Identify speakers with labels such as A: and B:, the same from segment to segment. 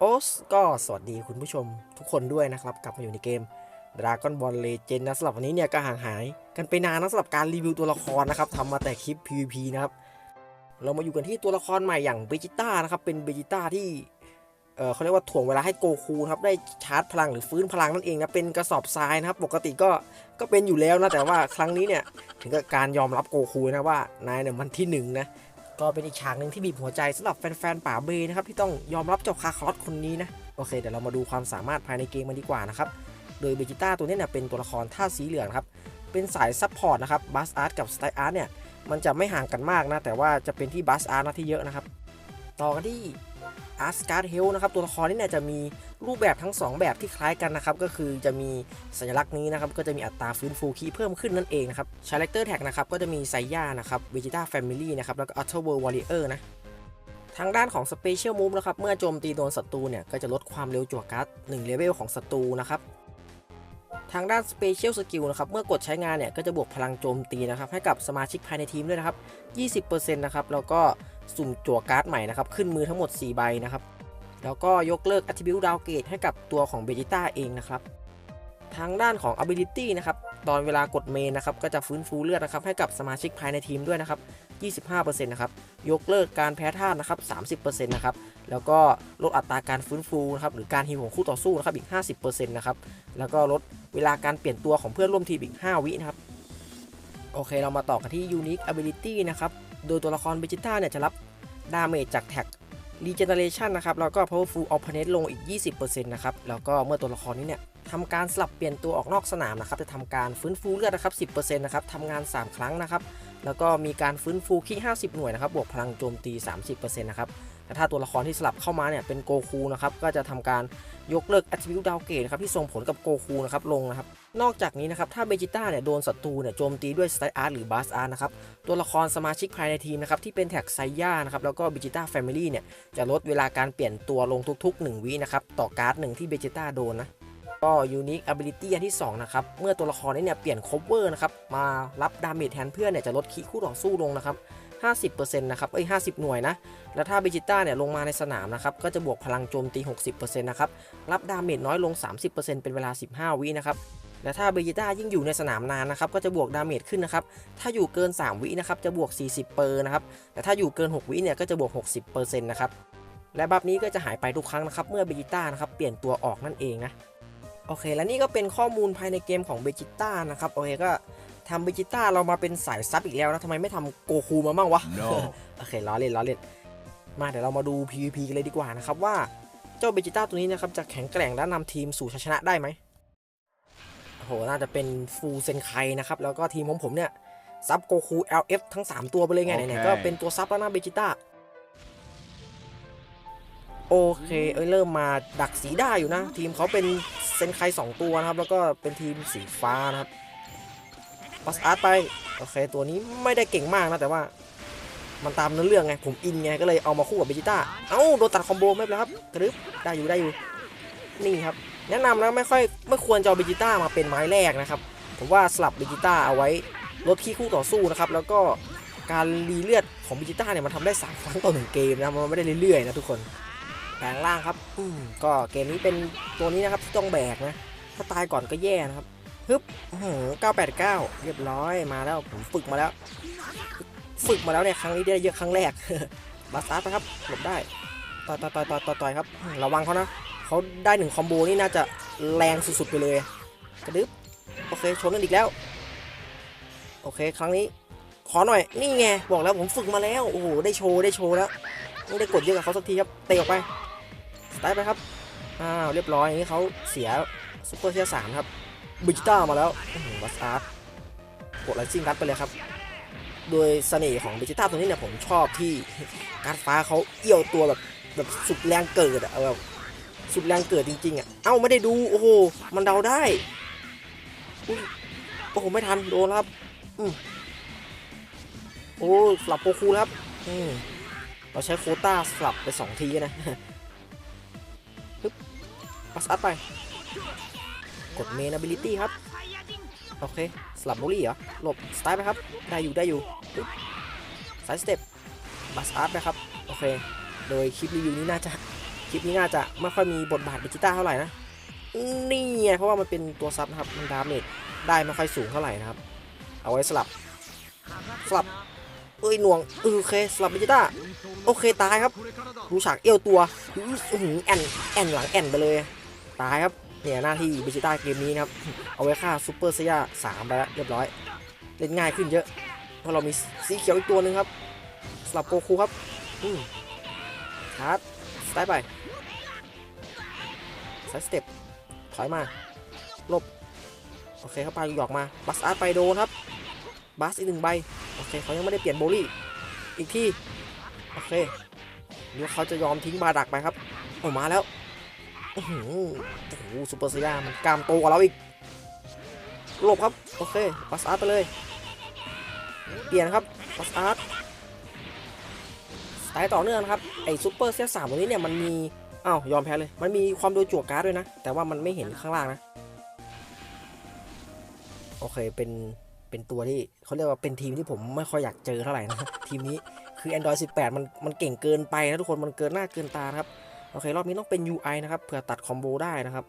A: โอสก็สวัสดีคุณผู้ชมทุกคนด้วยนะครับ กลับมาอยู่ในเกม Dragon Ball Legend นะสำหรับวันนี้เนี่ยก็ห่างหายกันไปนานนะสำหรับการรีวิวตัวละครนะครับทำมาแต่คลิป PVP นะครับ เรามาอยู่กันที่ตัวละครใหม่อย่างเบจิต้านะครับ เป็นเบจิต้าที่เออเขาเรียกว่าถ่วงเวลาให้โกคูนะครับได้ชาร์จพลังหรือฟื้นพลังนั่นเองนะเป็นกระสอบทรายนะครับปกติก็ก็เป็นอยู่แล้วนะแต่ว่าครั้งนี้เนี่ยถึงกับการยอมรับโกคูนะว่านายเนี่ยมันที่หนึ่งนะ ก็เป็นอีกฉากหนึ่งที่บีบหัวใจสำหรับแฟนๆ ป่าเบนะครับ ที่ต้องยอมรับเจ้าคาคลอสคนนี้นะ โอเค เดี๋ยวเรามาดูความสามารถภายในเกมมันดีกว่านะครับ โดยเบจิต้าตัวนี้เนี่ยเป็นตัวละครท่าสีเหลืองครับ เป็นสายซัพพอร์ตนะครับบัสอาร์ตกับสไตล์อาร์ตเนี่ยมันจะไม่ห่างกันมากนะ แต่ว่าจะเป็นที่บัสอาร์ตนะที่เยอะนะครับ ต่อกันที่อาร์สการ์ดเฮลนะครับ ตัวละครนี้เนี่ยจะมี รูปแบบทั้ง 2 แบบที่คล้ายกันนะครับก็คือจะมีสัญลักษณ์นี้นะครับก็จะมีอัตราฟื้นฟูคีเพิ่มขึ้นนั่นเองนะครับชาแรคเตอร์แท็กนะครับก็จะมีไซย่านะครับเวจิต้าแฟมิลี่นะครับแล้วก็อัลเทอร์เวิร์วอริเออร์นะทางด้านของ Special Move นะครับเมื่อโจมตีโดนศัตรูเนี่ยก็จะลดความเร็วจั่วการ์ด1เลเวลของศัตรูนะครับทางด้าน Special Skill นะครับเมื่อกดใช้งานเนี่ยก็จะบวกพลังโจมตีนะครับให้กับสมาชิกภายในทีมด้วยนะครับ 20%นะครับแล้วก็สุ่มจั่วการ์ดใหม่นะครับขึ้นมือทั้งหมด 4 ใบนะครับ แล้วก็ยกเลิก Attribute Downgrade ให้กับตัวของเบจิต้าเองนะครับ ทางด้านของ Ability นะครับ ตอนเวลากดเมนนะครับ ก็จะฟื้นฟูเลือดนะครับให้กับสมาชิกภายในทีมด้วยนะครับ 25%นะครับ ยกเลิกการแพ้ธาตุนะครับ 30%นะครับ แล้วก็ลดอัตราการฟื้นฟูนะครับ หรือการฮีลของคู่ต่อสู้นะครับอีก 50%นะครับ แล้วก็ลดเวลาการเปลี่ยนตัวของเพื่อนร่วมทีมอีก 5 วินะครับ โอเค เรามาต่อกันที่ Unique Ability นะครับ โดยตัวละครเบจิต้าเนี่ยจะรับดาเมจจากแท็ก Regeneration นะครับแล้วก็ Powerful Opponent ลงอีก 20%นะครับแล้วก็เมื่อตัวละครนี้เนี่ยทำการสลับเปลี่ยนตัวออกนอกสนามนะครับจะทำการฟื้นฟูเลือดนะครับ 10%นะครับทำงาน 3 ครั้งนะครับแล้วก็มีการฟื้นฟูคี50 หน่วยนะครับบวกพลังโจมตี 30%นะครับ แต่ถ้าตัวละครที่สลับเข้ามาเนี่ยเป็นโกคูนะครับก็จะทำการยกเลิก Attribute Downgrade นะครับที่ส่งผลกับโกคูนะครับลงนะครับนอกจากนี้นะครับถ้าเบจิต้าเนี่ยโดนศัตรูเนี่ยโจมตีด้วยสไตอาร์หรือบัสอาร์นะครับตัวละครสมาชิกภายในทีมนะครับที่เป็นแท็กไซย่านะครับแล้วก็เบจิต้าแฟมิลี่เนี่ยจะลดเวลาการเปลี่ยนตัวลงทุกๆ 1 วินะครับต่อการ์ดหนึ่งที่เบจิต้าโดนนะก็ Unique Ability อันที่2นะครับเมื่อตัวละครนี้เนี่ยเปลี่ยน cover นะครับมารับดาเมจแทนเพื่อนเนี่ยจะลดคีคู่ต่อสู้ลงนะครับ 50%นะครับ เอ้ย 50 หน่วยนะ แล้วถ้าเบจิต้าเนี่ยลงมาในสนามนะครับ ก็จะบวกพลังโจมตี 60%นะครับ รับดาเมจน้อยลง 30%เป็นเวลา 15 วินะครับ และถ้าเบจิต้ายิ่งอยู่ในสนามนานนะครับ ก็จะบวกดาเมจขึ้นนะครับ ถ้าอยู่เกิน 3 วินะครับ จะบวก 40เปอร์นะครับ แต่ถ้าอยู่เกิน 6 วิเนี่ย ก็จะบวก 60%นะครับ และบัฟนี้ก็จะหายไปทุกครั้งนะครับ เมื่อเบจิต้านะครับ เปลี่ยนตัวออกนั่นเองนะ โอเค และนี่ก็เป็นข้อมูลภายในเกมของเบจิต้านะครับ โอเคก็ ทำเบจิต้าเรามาเป็นสายซับอีกแล้วนะทำไมไม่ทำโกคูมาบ้างวะ
B: No
A: โอเคล้อเล่นล้อเล่น มาเดี๋ยวเรามาดู PVP กันเลยดีกว่านะครับว่าเจ้าเบจิต้าตัวนี้นะครับจะแข็งแกร่งและนำทีมสู่ชัยชนะได้ไหมโอ้โหน่าจะเป็นฟูเซนไคนะครับแล้วก็ทีมของผมเนี่ยซับโกคู LF ทั้ง 3 ตัวไปเลยไงไหนๆ
B: โอเค
A: ก็เป็นตัวซับแล้วนะเบจิต้าโอเค เอ้ยเริ่มมาดักสีได้อยู่นะ ทีมเขาเป็นเซนไค2ตัวนะครับ แล้วก็เป็นทีมสีฟ้านะครับ ปัสอาร์ตไป โอเค ตัวนี้ไม่ได้เก่งมากนะ แต่ว่ามันตามเนื้อเรื่องไง ผมอินไง ก็เลยเอามาคู่กับเบจิต้า เอ้า โดนตัดคอมโบไม่เป็นไรครับกระดึบได้อยู่ได้อยู่ นี่ครับ แนะนำแล้วไม่ค่อยไม่ควรจะเอาเบจิต้ามาเป็นไม้แรกนะครับ ผมว่าสลับเบจิต้าเอาไว้ลดขี้คู่ต่อสู้นะครับ แล้วก็การรีเลือดของเบจิต้าเนี่ยมันทำได้สามครั้งต่อหนึ่งเกมนะ มันไม่ได้เรื่อยๆนะทุกคน แปลงร่างครับ อืมก็เกมนี้เป็นตัวนี้นะครับที่ต้องแบกนะ ถ้าตายก่อนก็แย่นะครับ ฮึบอื้อหือ989เรียบร้อยมาแล้วผมฝึกมาแล้ว ฝึกมาแล้วเนี่ยครั้งนี้ได้เยอะครั้งแรกบัสตาร์ทนะครับหลบได้ต่อยต่อยต่อยต่อยต่อยต่อยครับระวังเขานะเขาได้หนึ่งคอมโบนี่น่าจะแรงสุดๆไปเลยกระดึบโอเคชนกันอีกแล้ว โอเคครั้งนี้ ขอหน่อยนี่ไงบอกแล้วผมฝึกมาแล้วโอ้โหได้โชว์ได้โชว์แล้วไม่ได้กดเยอะกับเขาสักทีครับเตะออกไปสไตล์ไปครับอ้าวเรียบร้อยอย่างนี้เขาเสียซุปเปอร์เทียสามครับ บิจิต้ามาแล้วบัสอาร์ตกดไลซิ่งรัดไปเลยครับ โดยเสน่ห์ของเบจิต้าตัวนี้เนี่ยผมชอบที่การดฟ้าเขาเอี้ยวตัวแบบแบบสุดแรงเกิดอะเอาแบบสุดแรงเกิดจริงๆอะเอ้าไม่ได้ดูโอ้โหมันเดาได้โอ้โหไม่ทันโดนครับอืมโอ้สลับโกคูแล้วครับอืมเราใช้โคต้าสลับไปสองทีนะปึ๊บปัสอัพไป กดเมน ability ครับ โอเค สลับโบลี่เหรอ หลบ สไตล์ไปครับ ได้อยู่ได้อยู่ปึ๊บสายสเต็ปบัสอาร์ตนะครับ โอเค โดยคลิปรีวิวนี้น่าจะ คลิปนี้น่าจะไม่ค่อยมีบทบาทเบจิต้าเท่าไหร่นะ นี่ไงเพราะว่ามันเป็นตัวซับนะครับ มันดาเมจได้ไม่ค่อยสูงเท่าไหร่นะครับ เอาไว้สลับ สลับ เอ้ยหน่วง โอเค สลับเบจิต้า โอเค ตายครับดูฉากเอวตัวอื้อหือแอนแอนหลังแอนไปเลย ตายครับ เนี่ยหน้าที่เบจิต้าเกมนี้นะครับ เอาไว้ฆ่าซูเปอร์เซียสามไปแล้วเรียบร้อย เล่นง่ายขึ้นเยอะ เพราะเรามีสีเขียวอีกตัวหนึ่งครับสลับโกคูครับชาร์จสไตล์ไปไซด์สเต็ปถอยมาลบโอเคเขาปาหยอกมาบัสอาร์ตไปโดนครับบัสอีกหนึ่งใบโอเคเขายังไม่ได้เปลี่ยนโบลี่อีกที่โอเคเดี๋ยวเขาจะยอมทิ้งบาดักไปครับออกมาแล้ว อื้อหือโอ้โหซูเปอร์เซียมันก้ามโตกว่าเราอีกหลบครับ โอเคบัสอาร์ตไปเลย เปลี่ยนครับบัสอาร์ตสไตล์ต่อเนื่องนะครับ ไอ้ซูเปอร์เซียสามตัวนี้เนี่ยมันมีอ้าวยอมแพ้เลย มันมีความโดนจั่วการ์ดด้วยนะ แต่ว่ามันไม่เห็นข้างล่างนะ โอเค เป็น เป็นตัวที่เขาเรียกว่าเป็นทีมที่ผมไม่ค่อยอยากเจอเท่าไหร่นะ ทีมนี้คือ Android 18 มัน มันเก่งเกินไปนะทุกคน มันเกินหน้าเกินตาครับ โอเค รอบนี้ต้องเป็น UI นะครับเผื่อตัดคอมโบได้นะครับ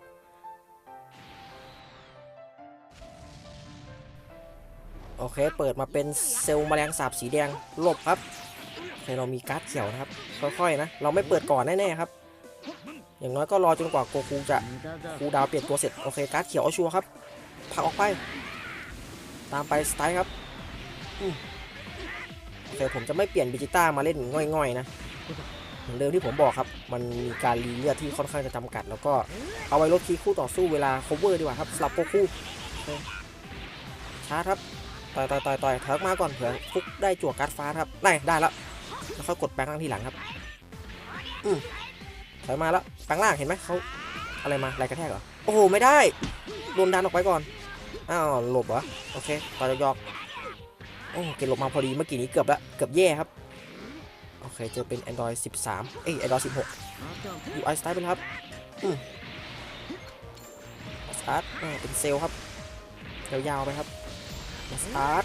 A: โอเค เปิดมาเป็นเซลล์แมลงสาบสีแดงหลบครับโอเคเรามีการ์ดเขียวนะครับ ค่อยๆนะ เราไม่เปิดก่อนแน่ๆครับ อย่างน้อยก็รอจนกว่าโกคูจะคูดาวเปลี่ยนตัวเสร็จ โอเค การ์ดเขียวเอาชัวร์ครับผลักออกไป ตามไปสไตล์ครับโอเคผมจะไม่เปลี่ยนบิจิต้ามาเล่นง่อยๆนะ เหมือนเดิมที่ผมบอกครับ มันมีการรีเลือดที่ค่อนข้างจะจำกัด แล้วก็เอาไว้ลดคีคู่ต่อสู้เวลา cover ดีกว่าครับสลับโกคูโอเคชาร์จครับต่อยต่อยต่อยต่อยถอยออกมาก่อนเผื่อฟุกได้จั่วการ์ดฟ้าครับได้ได้แล้วแล้วค่อยกดแปลงร่างทีหลังครับอืมถอยมาแล้วแปลงร่างเห็นไหมเขาอะไรมาอะไรกระแทกเหรอโอ้โหไม่ได้โดนดันออกไปก่อนอ้าวหลบเหรอโอเคต่อยยอกโอ้เกณฑ์หลบมาพอดีเมื่อกี้นี้เกือบละเกือบแย่ครับ เคเจอเป็น Android 13 เอ้ย Android 16 UI Style ไปแล้วครับ อืมสตาร์ทเป็นเซลครับ ยาวๆไปครับสตาร์ท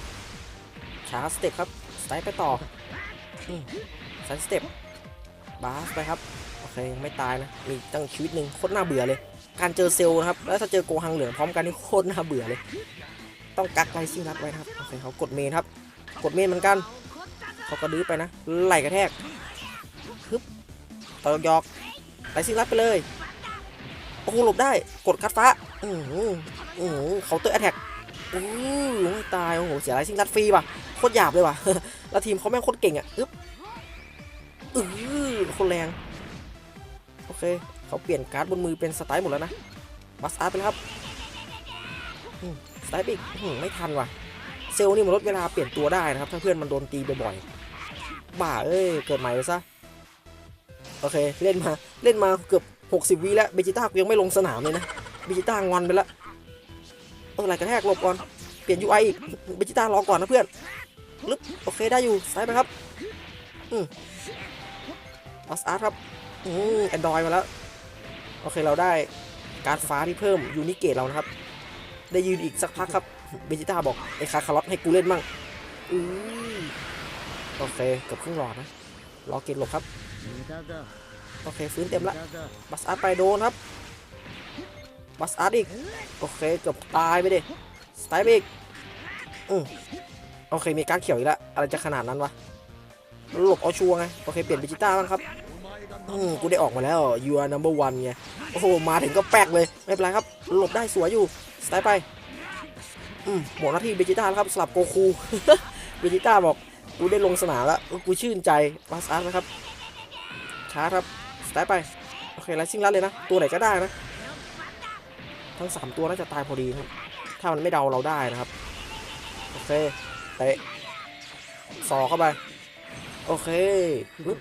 A: ช้าสเต็ปครับ สไตล์ไปต่อสันสเต็ปบาสไปครับ โอเคยังไม่ตายนะ มีตั้งชีวิตหนึ่งโคตรน่าเบื่อเลย การเจอเซลล์นะครับ แล้วถ้าเจอโกหังเหลืองพร้อมกันนี่โคตรน่าเบื่อเลย ต้องกักไลซิ่งรัดไว้นะครับ โอเคเขากดเมนครับ กดเมนเหมือนกัน เขาก็ดื้อไปนะ ไหลกระแทกฮึบต่อยอกไลซิงรัดไปเลย โอ้โหหลบได้ กดคัดฟ้าอือหืออือหือเคาน์เตอร์แอทแทกโอ้ยไม่ตาย โอ้โห เสียไรซิงรัดฟรีป่ะ โคตรหยาบเลยว่ะ แล้วทีมเขาแม่งโคตรเก่งอะอึ๊บอือโคตรแรง โอเค เขาเปลี่ยนการ์ดบนมือเป็นสไตล์หมดแล้วนะบัสอาร์ไปแล้วครับสไตล์อีกไม่ทันว่ะ เซลล์นี่มันลดเวลาเปลี่ยนตัวได้นะครับ ถ้าเพื่อนมันโดนตีบ่อยๆ บ้าเอ้ย เกิดใหม่ไปซะ โอเค เล่นมา เล่นมาเกือบ 60วิแล้วเบจิต้ากูยังไม่ลงสนามเลยนะเบจิต้างอนไปแล้วเออไหลกระแทกหลบก่อน เปลี่ยน UI อีกเบจิต้ารอก่อนนะเพื่อนลึบโอเคได้อยู่ซ้ายไปครับ อืมบัสอาร์ครับ อืมแอนดรอยมาแล้ว โอเคเราได้การฟ้าที่เพิ่มยูนิเกตเรานะครับ ได้ยืนอีกสักพักครับเบจิต้าบอกไอ้คาคาร์ลอตให้กูเล่นมั่งอือ โอเคเกือบครึ่งหลอดนะรอเกตหลบครับโอเคฟื้นเต็มละบัสอาร์ตไปโดนครับบัสอาร์ตอีกโอเคเกือบตายไปดิสไตล์ไปอีกอืมโอเคมีการเขียวอีกแล้วอะไรจะขนาดนั้นวะหลบเอาชัวร์ไงโอเคเปลี่ยนเบจิต้าบ้างครับอืมกูได้ออกมาแล้ว you are number one ไงโอ้โหมาถึงก็แป๊กเลยไม่เป็นไรครับหลบได้สวยอยู่สไตล์ไปอืมหมดหน้าที่เบจิต้าแล้วครับสลับโกคูเบจิต้าบอก กูได้ลงสนามแล้วกูชื่นใจบัสอาร์ตนะครับชาร์จครับสไตล์ไป โอเคไลซิ่งลัดเลยนะ ตัวไหนก็ได้นะ ทั้ง 3 ตัวน่าจะตายพอดีครับ ถ้ามันไม่เดาเราได้นะครับ โอเคเตะสอเข้าไป โอเคปึ๊บ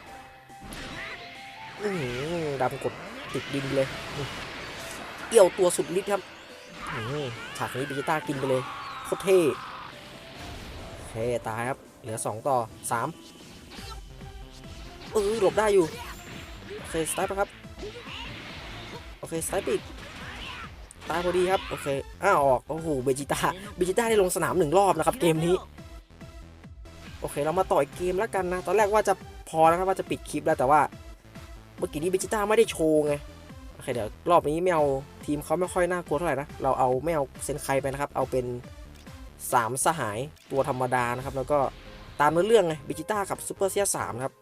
A: อื้อหือดำกดติดดินเลย เอี่ยวตัวสุดฤทธิ์ครับฉากนี้บิจิต้ากินไปเลยโคตรเท่โอเคตายครับ เหลือ 2 ต่อ 3 เออหลบได้อยู่ โอเคสไตล์ไปครับ โอเคสไตล์ปิดตายพอดีครับ โอเค อ้าวออก โอ้โห เบจิต้า เบจิต้าได้ลงสนามหนึ่งรอบนะครับเกมนี้ โอเค เรามาต่ออีกเกมแล้วกันนะ ตอนแรกว่าจะพอนะครับว่าจะปิดคลิปแล้วแต่ว่า เมื่อกี้นี้เบจิต้าไม่ได้โชว์ไง โอเคเดี๋ยวรอบนี้ไม่เอาทีมเขาไม่ค่อยน่ากลัวเท่าไหร่นะ เราเอาไม่เอาเซนไคไปนะครับ เอาเป็นสามสหายตัวธรรมดานะครับ แล้วก็ ตามเนื้อเรื่องไงเบจิต้ากับซูเปอร์เซียสามครับ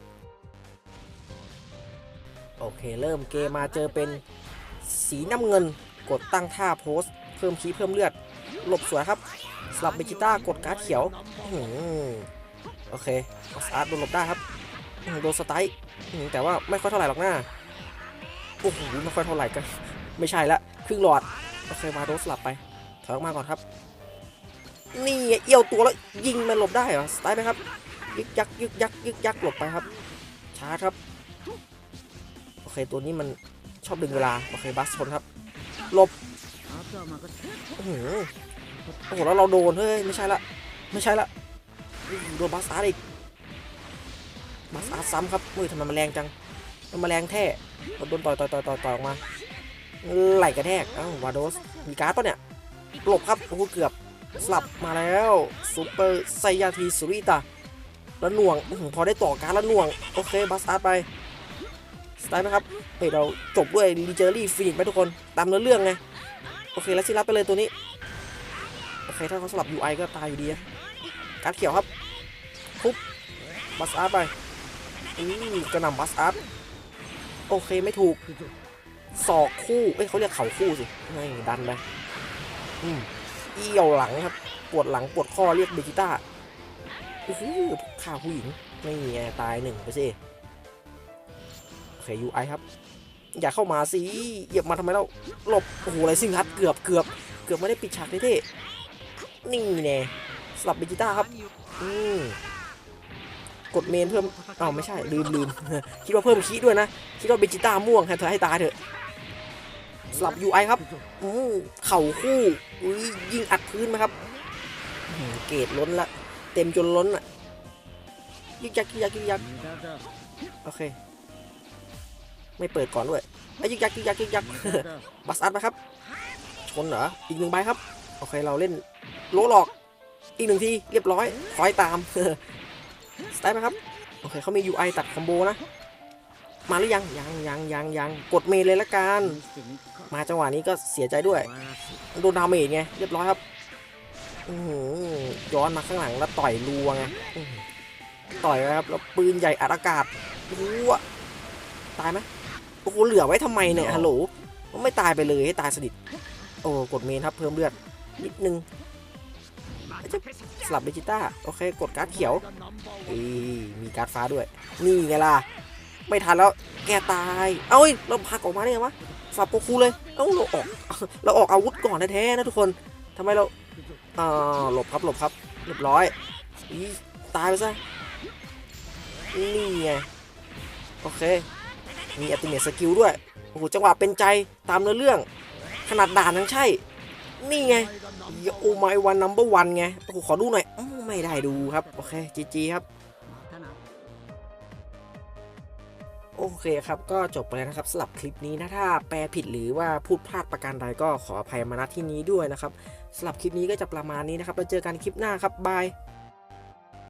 A: โอเค เริ่มเกมมาเจอเป็นสีน้ำเงิน กดตั้งท่าโพสเพิ่มคีเพิ่มเลือด หลบสวยครับสลับเบจิต้ากดการ์ดเขียวโอเคบัสอาร์ตโดนหลบได้ครับโดนสไตล์แต่ว่าไม่ค่อยเท่าไหร่หรอกนะโอ้โหไม่ค่อยเท่าไหร่กัน ไม่ใช่ละครึ่งหลอดโอเคมาโดนสลับไปถอยออกมาก่อนครับ นี่เอี่ยวตัวแล้วยิงมันหลบได้เหรอสไตล์ไหมครับ ยึกยักยึกยักยึกยักหลบไปครับชาครับ โอเคตัวนี้มันชอบดึงเวลา โอเคบัสชนครับหลบอื้อหือโอ้โหแล้วเราโดนเฮ้ยไม่ใช่ละไม่ใช่ละโดนบัสอาร์อีกบัสอาร์ซ้ำครับเฮ้ยทำไมมันแรงจังมันมาแรงแท้โดนต่อยต่อยต่อยต่อยต่อยออกมาไหลกระแทกอ้าวาโดสมีการ์ดปะเนี่ยหลบครับโอ้โหเกือบ สลับมาแล้วซูเปอร์ไซยาทีสุริตาแล้วหน่วงพอได้ต่อการแล้วหน่วง โอเคบัสอาร์ตไปสไตล์นะครับเฮ้ยเราจบด้วยลีเจอรี่ฟินิชไหมทุกคน ตามเนื้อเรื่องไง โอเคแล้วซิรับไปเลยตัวนี้ โอเคถ้าเขาสลับ UI ก็ตายอยู่ดีการเขียวครับทุบบัสอาร์ตไปอืมกระหน่ำบัสอาร์ตโอเคไม่ถูกศอกคู่ เอ้ยเขาเรียกเข่าคู่สิไม่ดันไปอืม เอี่ยวหลังครับ ปวดหลังปวดข้อเรียกเบจิต้าโอ้โหฆ่าผู้หญิงไม่มีตายหนึ่งไปสิโอเค UI ครับ อย่าเข้ามาสิเหยียบมาทำไมเราหลบโอ้โหอะไรซิงฮัทเกือบเกือบเกือบไม่ได้ปิดฉากเท่ๆนี่แน่สลับเบจิต้าครับ อืมกดเมนเพิ่มอ้าวไม่ใช่ลืมลืมคิดว่าเพิ่มคีด้วยนะ คิดว่าเบจิต้าม่วงให้เธอให้ตายเถอะ สลับ UI ครับอืมเข่าคู่อุ้ยยิงอัดพื้นไหมครับเกรดล้นละ เต็มจนล้นอะยิกยักยิกยักยิกยักโอเค ไม่เปิดก่อนด้วยไอ้ยยึกยักยึกยักยึกยักบัสอัดนะครับ ชนเหรออีกหนึ่งใบครับ โอเคเราเล่นโลหลอก อีกหนึ่งทีเรียบร้อยคอยตามสไตล์ไหมครับ โอเคเขามี UI ตัดคอมโบนะ มาหรือยังยังยังยังยังกดเมนเลยละกันมาจังหวะนี้ก็เสียใจด้วยโดนดาเมจไงเรียบร้อยครับอื้อหือย้อนมาข้างหลังแล้วต่อยรัวไงอื้อหือต่อยไปครับแล้วปืนใหญ่อัดอากาศรัวตายไหมโอ้โหเหลือไว้ทำไมเนี่ยฮัลโหลไม่ตายไปเลยให้ตายสนิทโอ้กดเมนครับเพิ่มเลือดนิดนึงจะสลับเบจิต้าโอเคกดการ์ดเขียวอีมีการ์ดฟ้าด้วย นี่ไงล่ะ ไม่ทันแล้วแกตาย เอ้ยเราพักออกมาได้ไงวะสับโปคูเลย เอ้าเราออก เราออกอาวุธก่อนแท้ๆนะทุกคนทำไมเราอ่าหลบครับหลบครับเรียบร้อยอีตายไปซะ นี่ไง โอเค มีอัติเมตสกิลด้วย โอ้โห จังหวะเป็นใจตามเนื้อเรื่อง ขนาดด่านทั้งใช่ นี่ไงโอไมวันนัมเบอร์วันไง โอ้โห ขอดูหน่อยอไม่ได้ดูครับ โอเค จีจีครับ โอเคครับก็จบไปแล้วนะครับสำหรับคลิปนี้นะถ้าแปลผิดหรือว่าพูดพลาดประการใดก็ขออภัยมาณที่นี้ด้วยนะครับสำหรับคลิปนี้ก็จะประมาณนี้นะครับเราเจอกันคลิปหน้าครับบาย